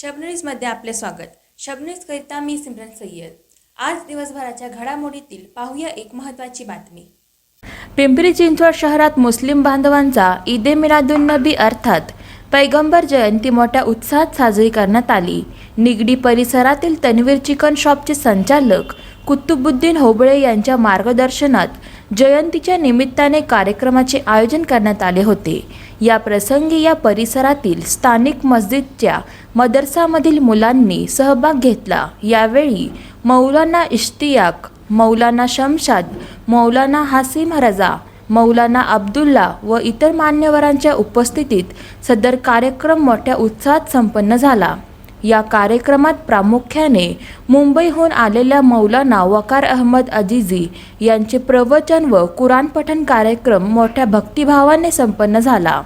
शबनीजमध्ये आपले स्वागत. शबनीज करिता मी सिमरन सय्यद. आज दिवसभराच्या घडामोडीतील पाहूया एक महत्त्वाची बातमी. पिंपरी चिंचवड शहरात मुस्लिम बांधवांचा ईदे मिलादुन्नबी अर्थात पैगंबर जयंती मोठ्या उत्साहात साजरी करण्यात आली. निगडी परिसरातील तन्वीर चिकन शॉपचे संचालक कुतुबुद्दीन होबळे यांच्या मार्गदर्शनात जयंतीच्या निमित्ताने कार्यक्रमाचे आयोजन करण्यात आले होते. या प्रसंगी या परिसरातील स्थानिक मस्जिदच्या मदरसामधील मुलांनी सहभाग घेतला. यावेळी मौलाना इश्तियाक मौलाना शमशाद मौलाना हासिम रजा मौलाना अब्दुल्ला व इतर मान्यवरांच्या उपस्थितीत सदर कार्यक्रम मोठ्या उत्साहात संपन्न झाला. या कार्यक्रमात प्रामुख्याने मुंबईहून आलेल्या मौलाना वकार अहमद अजिजी यांचे प्रवचन व कुराण पठण कार्यक्रम मोठ्या भक्तिभावाने संपन्न झाला.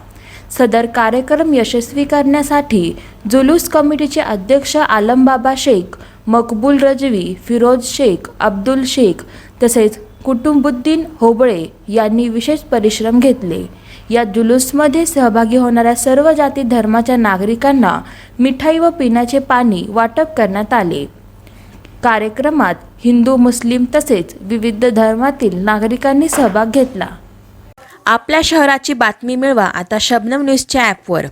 सदर कार्यक्रम यशस्वी करण्यासाठी जुलूस कमिटीचे अध्यक्ष आलमबाबा शेख मकबूल रजवी फिरोज शेख अब्दुल शेख तसेच कुटुंबुद्दीन होबळे यांनी विशेष परिश्रम घेतले. या जुलूसमध्ये सहभागी होणाऱ्या सर्व जाती धर्माच्या नागरिकांना मिठाई व पिण्याचे पाणी वाटप करण्यात आले. कार्यक्रमात हिंदू मुस्लिम तसेच विविध धर्मातील नागरिकांनी सहभाग घेतला. आपल्या शहराची बातमी मिळवा आता शबनम न्यूजच्या ॲपवर.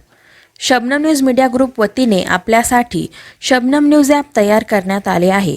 शबनम न्यूज मीडिया ग्रुप वतीने आपल्यासाठी शबनम न्यूज ॲप तयार करण्यात आले आहे.